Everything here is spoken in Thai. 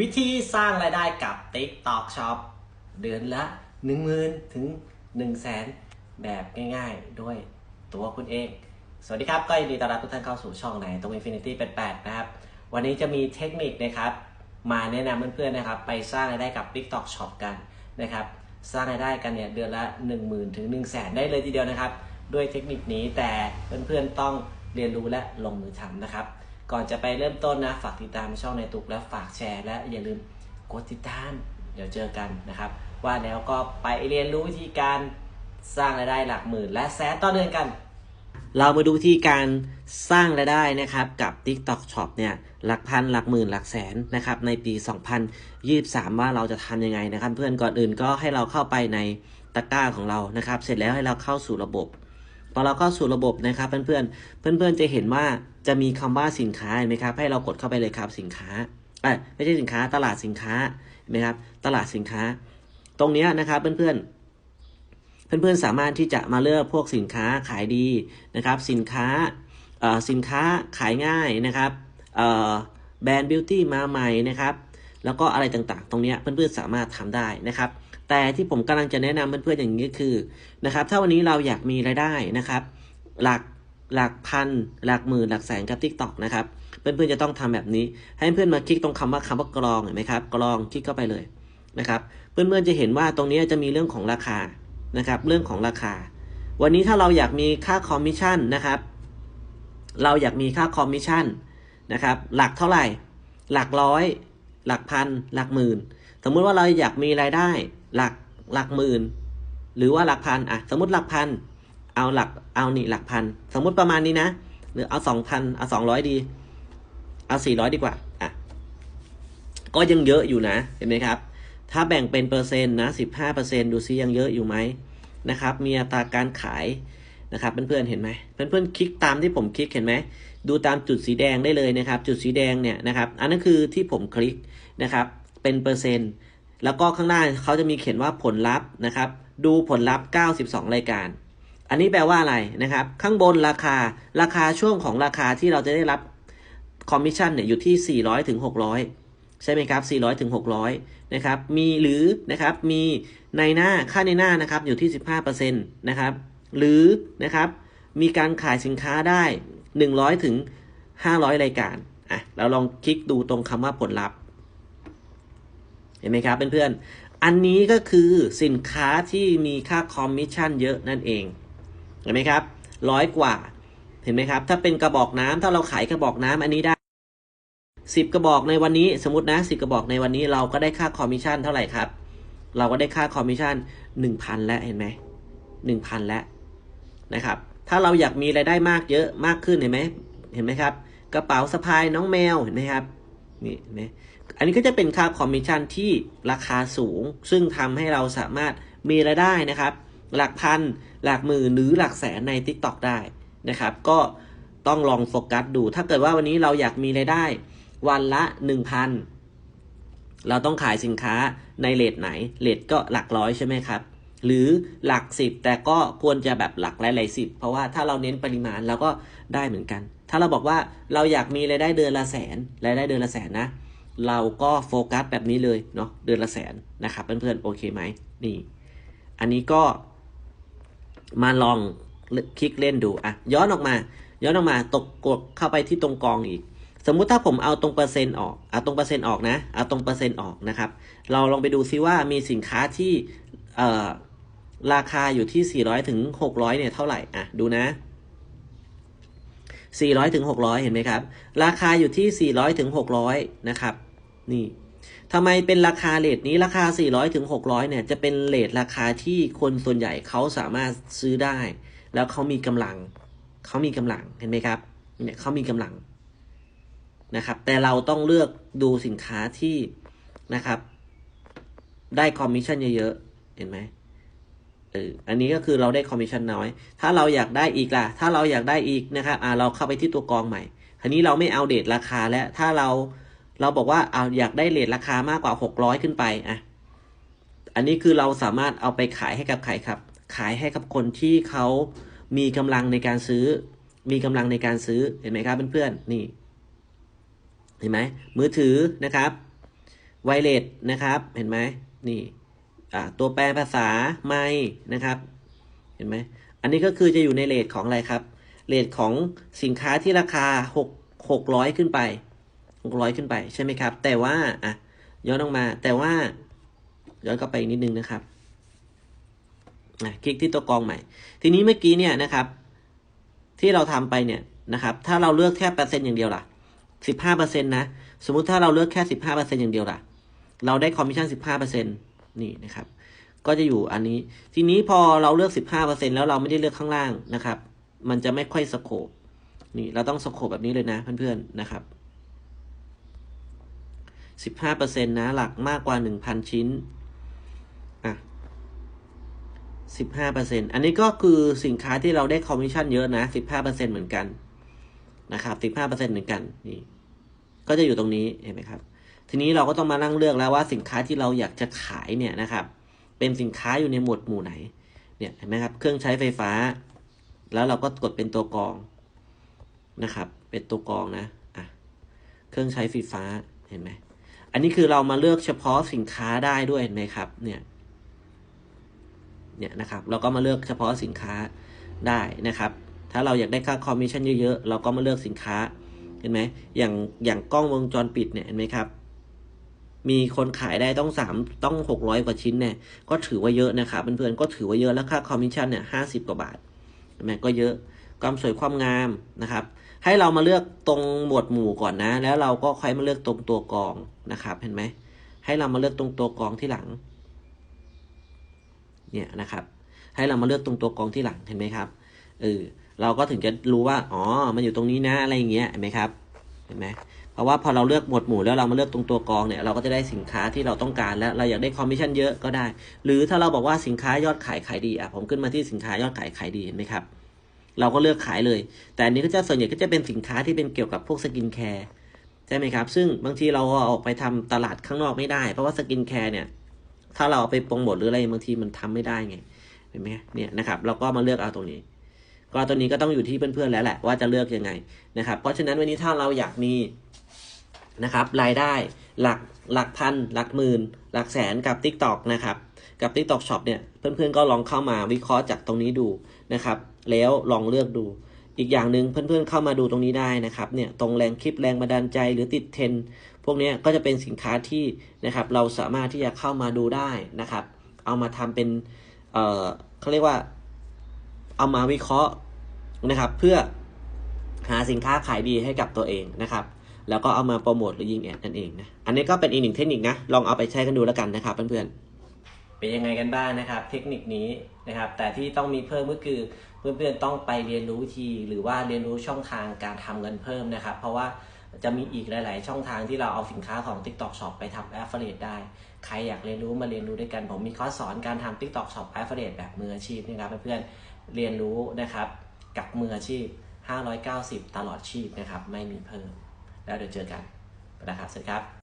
วิธีสร้างรายได้กับ TikTok Shop เดือนละ 10,000ถึง 1 0 0 0 0แสนแบบง่ายๆ ด้วยตัวคุณเอง สวัสดีครับ ก็ยินดีต้อนรับทุกท่านเข้าสู่ช่องไหนตรง Infinity 88นะครับ วันนี้จะมีเทคนิคนะครับ มาแนะนำเพื่อนๆนะครับ ไปสร้างรายได้กับ TikTok Shop กันนะครับ สร้างรายได้กันเนี่ยเดือนละ 10,000ถึง1 0 0 0 0แสนได้เลยทีเดียวนะครับ ด้วยเทคนิคนี้แต่เพื่อนๆต้องเรียนรู้และลงมือทำนะครับ ก่อนจะไปเริ่มต้นนะ ฝากติดตามช่องในตุกและฝากแชร์ และอย่าลืมกดติดตาม เดี๋ยวเจอกันนะครับ ว่าแล้วก็ไปเรียนรู้วิธีการสร้างรายได้หลักหมื่น และแสนต่อเดือนกัน เรามาดูวิธีการสร้างรายได้นะครับกับ TikTok Shop เนี่ยหลักพันหลักหมื่นหลักแสนนะครับในปี 2023 ว่าเราจะทำยังไงนะครับ เพื่อนก่อนอื่นก็ให้เราเข้าไปในตะกร้าของเรานะครับ เสร็จแล้วให้เราเข้าสู่ระบบ พอเราเข้าสู่ระบบนะครับเพื่อนๆ เพื่อนๆ จะเห็นว่าจะมีคำว่าสินค้าเห็นไหมครับ ให้เรากดเข้าไปเลยครับสินค้าเอ้ไม่ใช่สินค้าตลาดสินค้าเห็นไหมครับ ตลาดสินค้า ตรงนี้นะครับเพื่อนๆเพื่อนๆสามารถที่จะมาเลือกพวกสินค้าขายดีนะครับ สินค้าสินค้าขายง่ายนะครับแบรนด์บิวตี้มาใหม่นะครับ แล้วก็อะไรต่างๆ ตรงนี้ยเพื่อนๆสามารถทำได้นะครับ แต่ที่ผมกำลังจะแนะนำเพื่อนๆอย่างนี้คือนะครับ ถ้าวันนี้เราอยากมีรายได้นะครับ หลักหลักพัน หลักหมื่นหลักแสนกับ TikTok นะครับ เพื่อนๆจะต้องทำแบบนี้ ให้เพื่อนมาคลิกตรงคำว่าคำว่ากรองเห็นไหมครับกรองคลิกเข้าไปเลยนะครับ เพื่อนๆจะเห็นว่าตรงนี้จะมีเรื่องของราคานะครับ เรื่องของราคา วันนี้ถ้าเราอยากมีค่าคอมมิชชั่นนะครับ เราอยากมีค่าคอมมิชชั่นนะครับ หลักเท่าไหร่ หลักร้อย หลักพัน หลักหมื่น สมมุติว่าเราอยากมีรายได้ หลักหลักหมื่น หรือว่าหลักพันอะสมมติหลักพัน เอาหลักเอานี่หลักพัน สมมติประมาณนี้นะ หรือเอาสองพันเอาสองร้อยดี เอาสี่ร้อยดีกว่าอะก็ยังเยอะอยู่นะเห็นไหมครับ ถ้าแบ่งเป็นเปอร์เซ็นต์นะสิบห้าเปอร์เซ็นดูซิยังเยอะอยู่ไหมนะครับ มีอัตราการขายนะครับเพื่อนๆเห็นไหมเพื่อนๆคลิกตามที่ผมคลิกเห็นไหมดูตามจุดสีแดงได้เลยนะครับ จุดสีแดงเนี่ยนะครับ อันนั้นคือที่ผมคลิกนะครับ เป็นเปอร์เซ็นต์ แล้วก็ข้างหน้าเขาจะมีเขียนว่าผลลัพธ์นะครับ ดูผลลัพธ์ 92 รายการ อันนี้แปลว่าอะไรนะครับ ข้างบนราคาราคาช่วงของราคาที่เราจะได้รับคอมมิชชั่นเนี่ยอยู่ที่ 400ถึง600 ใช่ไหมครับ 400ถึง600 นะครับ มีหรือนะครับ มีในหน้าค่าในหน้านะครับอยู่ที่ 15%นะครับ หรือนะครับมีการขายสินค้าได้ 100ถึง500 รายการอะเราลองคลิกดูตรงคำว่าผลลัพธ์ เห็นไหมครับเพื่อนๆ อันนี้ก็คือสินค้าที่มีค่าคอมมิชชั่นเยอะนั่นเอง เห็นไหมครับร้อยกว่า เห็นไหมครับ ถ้าเป็นกระบอกน้ำถ้าเราขายกระบอกน้ำอันนี้ได้สิบกระบอกในวันนี้สมมตินะสิบกระบอกในวันนี้เราก็ได้ค่าคอมมิชชั่นเท่าไหร่ครับ เราก็ได้ค่าคอมมิชชั่นหนึ่งพันแล้วเห็นไหมหนึ่งพันแล้วนะครับ ถ้าเราอยากมีรายได้มากเยอะมากขึ้นเห็นไหมเห็นไหมครับ กระเป๋าสะพายน้องแมวเห็นไหมครับนี่เห็นไหม อันนี้ก็จะเป็นค่าคอมมิชชั่นที่ราคาสูง ซึ่งทำให้เราสามารถมีรายได้นะครับ หลักพัน หลักหมื่นหรือหลักแสนใน TikTok ได้นะครับ ก็ต้องลองโฟกัสดู ถ้าเกิดว่าวันนี้เราอยากมีรายได้ วันละ 1,000 เราต้องขายสินค้าในเลทไหน เลทก็หลักร้อยใช่ไหมครับ หรือหลักสิบแต่ก็ควรจะแบบหลักหลายๆสิบ เพราะว่าถ้าเราเน้นปริมาณเราก็ได้เหมือนกัน ถ้าเราบอกว่าเราอยากมีรายได้เดือนละแสน รายได้เดือนละแสนนะ เราก็โฟกัสแบบนี้เลยเนาะเดือนละแสนนะครับเพื่อนๆโอเคไหมนี่อันนี้ก็มาลองคลิกเล่นดูอะย้อนออกมา ย้อนออกมาตกกดเข้าไปที่ตรงกองอีก สมมุติถ้าผมเอาตรงเปอร์เซ็นต์ออกเอาตรงเปอร์เซ็นต์ออกนะเอาตรงเปอร์เซ็นต์ออกนะครับ เราลองไปดูซิว่ามีสินค้าที่เอ่อราคาอยู่ที่ 400ถึง600เนี่ยเท่าไหร่อะดูนะ 400ถึง600 เห็นไหมครับ ราคาอยู่ที่ 400ถึง600 นะครับ นี่ทำไมเป็นราคาเลทนี้ราคา 400ถึง600 เนี่ย จะเป็นเลทราคาที่คนส่วนใหญ่เขาสามารถซื้อได้ แล้วเขามีกำลัง เขามีกำลังเห็นไหมครับเนี่ยเขามีกำลังนะครับ แต่เราต้องเลือกดูสินค้าที่นะครับ ได้คอมมิชชั่นเยอะๆ เห็นไหมเอออันนี้ก็คือเราได้คอมมิชชั่นน้อย ถ้าเราอยากได้อีกล่ะ ถ้าเราอยากได้อีกนะครับ อ่าเราเข้าไปที่ตัวกองใหม่ทีนี้เราไม่เอาเดทราคาแล้วถ้าเรา เราบอกว่าเอาอยากได้เรทราคามากกว่า 600 ขึ้นไปอะอันนี้คือเราสามารถเอาไปขายให้กับใครครับ ขายให้กับคนที่เขามีกำลังในการซื้อ มีกำลังในการซื้อเห็นไหมครับเพื่อนๆนี่ เห็นไหมมือถือนะครับไวเลสนะครับเห็นไหมนี่ตัวแปลภาษาไม่นะครับ เห็นไหมอันนี้ก็คือจะอยู่ในเลทของอะไรครับเลทของสินค้าที่ราคาหกหกร้อยขึ้นไป หกร้อยขึ้นไปใช่ไหมครับ แต่ว่าอะย้อนออกมา แต่ว่าย้อนกลับไปอีกนิดนึงนะครับคลิกที่ตัวกรองใหม่ ทีนี้เมื่อกี้เนี่ยนะครับ ที่เราทำไปเนี่ยนะครับ ถ้าเราเลือกแค่เปอร์เซ็นต์อย่างเดียวล่ะสิบห้าเปอร์เซ็นต์นะ สมมุติถ้าเราเลือกแค่สิบห้าเปอร์เซ็นต์อย่างเดียวล่ะ เราได้คอมมิชชั่นสิบห้าเปอร์เซ็นต์นี่นะครับ ก็จะอยู่อันนี้ ทีนี้พอเราเลือกสิบห้าเปอร์เซ็นแล้วเราไม่ได้เลือกข้างล่างนะครับ มันจะไม่ค่อยสโคบนี่ เราต้องสโคบแบบนี้เลยนะเพื่อนๆนะครับ สิบห้าเปอร์เซ็นนะ หลักมากกว่าหนึ่งพันชิ้นอะสิบห้าเปอร์เซ็นอันนี้ก็คือสินค้าที่เราได้คอมมิชชั่นเยอะนะสิบห้าเปอร์เซ็นเหมือนกันนะครับสิบห้าเปอร์เซ็นเหมือนกันนี่ก็จะอยู่ตรงนี้เห็นไหมครับ ทีนี้เราก็ต้องมานั่งเลือกแล้วว่าสินค้าที่เราอยากจะขายเนี่ยนะครับ เป็นสินค้าอยู่ในหมวดหมู่ไหน เนี่ยเห็นไหมครับ เครื่องใช้ไฟฟ้า แล้วเราก็กดเป็นตัวกรองนะครับ เป็นตัวกรองนะอะเครื่องใช้ไฟฟ้าเห็นไหม อันนี้คือเรามาเลือกเฉพาะสินค้าได้ด้วยเห็นไหมครับ เนี่ย เนี่ยนะครับ เราก็มาเลือกเฉพาะสินค้าได้นะครับ ถ้าเราอยากได้ค่าคอมมิชชั่นเยอะๆ เราก็มาเลือกสินค้า เห็นไหม อย่าง อย่างกล้องวงจรปิดเนี่ย เห็นไหมครับ มีคนขายได้ต้องสามต้องหกร้อยกว่าชิ้นเนี่ย ก็ถือว่าเยอะนะครับเพื่อนๆ ก็ถือว่าเยอะ แล้วค่าคอมมิชชั่นเนี่ยห้าสิบกว่าบาท เห็นไหมก็เยอะ ความสวยความงามนะครับ ให้เรามาเลือกตรงหมวดหมู่ก่อนนะ แล้วเราก็ค่อยมาเลือกตรงตัวกรองนะครับ เห็นไหมให้เรามาเลือกตรงตัวกรองที่หลัง เนี่ยนะครับ ให้เรามาเลือกตรงตัวกรองที่หลังเห็นไหมครับเออเราก็ถึงจะรู้ว่าอ๋อมันอยู่ตรงนี้นะอะไรอย่างเงี้ยเห็นไหมครับเห็นไหมเพราะว่าพอเราเลือกหมวดหมู่แล้วเรามาเลือกตรงตัวกรองเนี่ยเราก็จะได้สินค้าที่เราต้องการแล้วเราอยากได้คอมมิชชั่นเยอะก็ได้ หรือถ้าเราบอกว่าสินค้ายอดขายขายดีอะผมขึ้นมาที่สินค้ายอดขายขายดีเห็นไหมครับ เราก็เลือกขายเลย แต่อันนี้ก็จะส่วนใหญ่ก็จะเป็นสินค้าที่เป็นเกี่ยวกับพวกสกินแคร์ใช่ไหมครับ ซึ่งบางทีเราออกไปทำตลาดข้างนอกไม่ได้ เพราะว่าสกินแคร์เนี่ย ถ้าเราไปโปรโมทหรืออะไรบางทีมันทำไม่ได้ไง เห็นไหมเนี่ยนะครับ เราก็มาเลือกเอาตรงนี้ ก็ตัวนี้ก็ต้องอยู่ที่เพื่อนๆแล้วแหละว่าจะเลือกยังไงนะครับ เพราะฉะนั้นวันนี้ถ้าเราอยากมีนะครับรายได้หลักหลักพันหลักหมื่น หลักแสนกับ Tik t o อกนะครับ กับ Tik t o อกช็อปเนี่ยเพื่อนๆก็ลองเข้ามาวิเคราะห์จากตรงนี้ดูนะครับ แล้วลองเลือกดู อีกอย่างหนึ่งเพื่อนๆเข้ามาดูตรงนี้ได้นะครับเนี่ยตรงแรงคลิปแรงบันดาลใจหรือติดเทรนพวกนี้ก็จะเป็นสินค้าที่นะครับเราสามารถที่จะเข้ามาดูได้นะครับ เอามาทำเป็นเออเขาเรียกว่าเอามาวิเคราะห์นะครับ เพื่อหาสินค้าขายดีให้กับตัวเองนะครับ แล้วก็เอามาโปรโมทหรือยิงแอดนั่นเองนะอันนี้ก็เป็นอีกหนึ่งเทคนิคนะลองเอาไปใช้กันดูแล้วกันนะครับเพื่อนๆ เป็นยังไงกันบ้างนะครับ เทคนิคนี้นะครับ แต่ที่ต้องมีเพิ่มก็คือเพื่อนๆต้องไปเรียนรู้วิธี หรือว่าเรียนรู้ช่องทางการทำเงินเพิ่มนะครับ เพราะว่าจะมีอีกหลายๆ ช่องทางที่เราเอาสินค้าของ TikTok Shop ไปทำ Affiliate ได้ ใครอยากเรียนรู้มาเรียนรู้ด้วยกัน ผมมีคอร์สสอนการทำ TikTok Shop Affiliate แบบมืออาชีพนะครับเพื่อนๆ เรียนรู้นะครับกับมืออาชีพ 590 ตลอดชีพนะครับ ไม่มีเพิ่ม แล้วเดี๋ยวเจอกันนะครับสวัสดีครับ